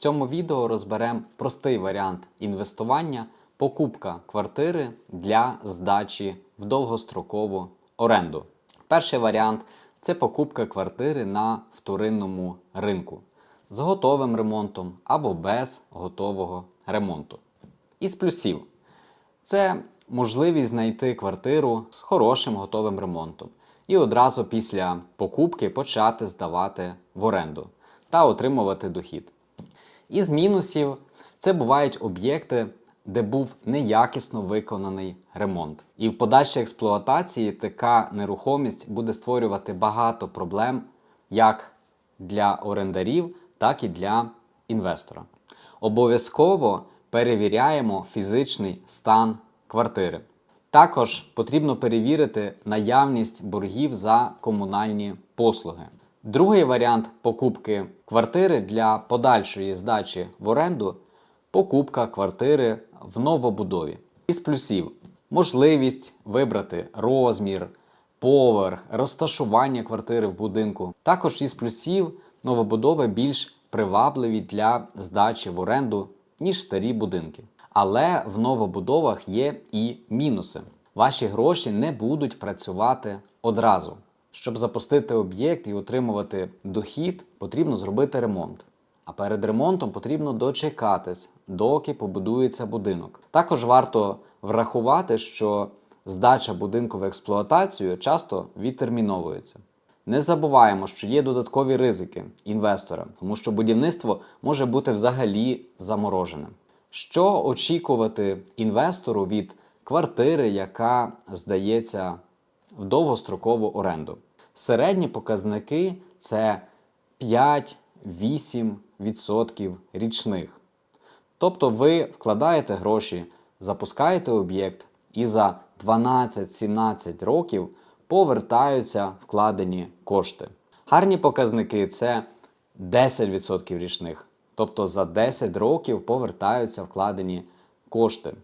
цьому відео розберемо простий варіант інвестування, покупка квартири для здачі в довгострокову оренду. Перший варіант це покупка квартири на вторинному ринку з готовим ремонтом або без готового ремонту. Із плюсів це можливість знайти квартиру з хорошим готовим ремонтом і одразу після покупки почати здавати в оренду та отримувати дохід. Із мінусів це бувають об'єкти, де був неякісно виконаний ремонт. І в подальшій експлуатації така нерухомість буде створювати багато проблем як для орендарів, так і для інвестора. Обов'язково перевіряємо фізичний стан квартири. Також потрібно перевірити наявність боргів за комунальні послуги. Другий варіант покупки квартири для подальшої здачі в оренду покупка квартири в новобудові. Із плюсів можливість вибрати розмір, поверх, розташування квартири в будинку. Також із плюсів новобудови більш привабливі для здачі в оренду, ніж старі будинки. Але в новобудовах є і мінуси. Ваші гроші не будуть працювати одразу. Щоб запустити об'єкт і отримувати дохід, потрібно зробити ремонт. А перед ремонтом потрібно дочекатись, доки побудується будинок. Також варто врахувати, що здача будинку в експлуатацію часто відтерміновується. Не забуваємо, що є додаткові ризики інвестора, тому що будівництво може бути взагалі замороженим. Що очікувати інвестору від квартири, яка здається в довгострокову оренду? Середні показники це 5-8% річних. Тобто ви вкладаєте гроші, запускаєте об'єкт і за 12-17 років повертаються вкладені кошти. Гарні показники це 10% річних. Тобто за 10 років повертаються вкладені кошти.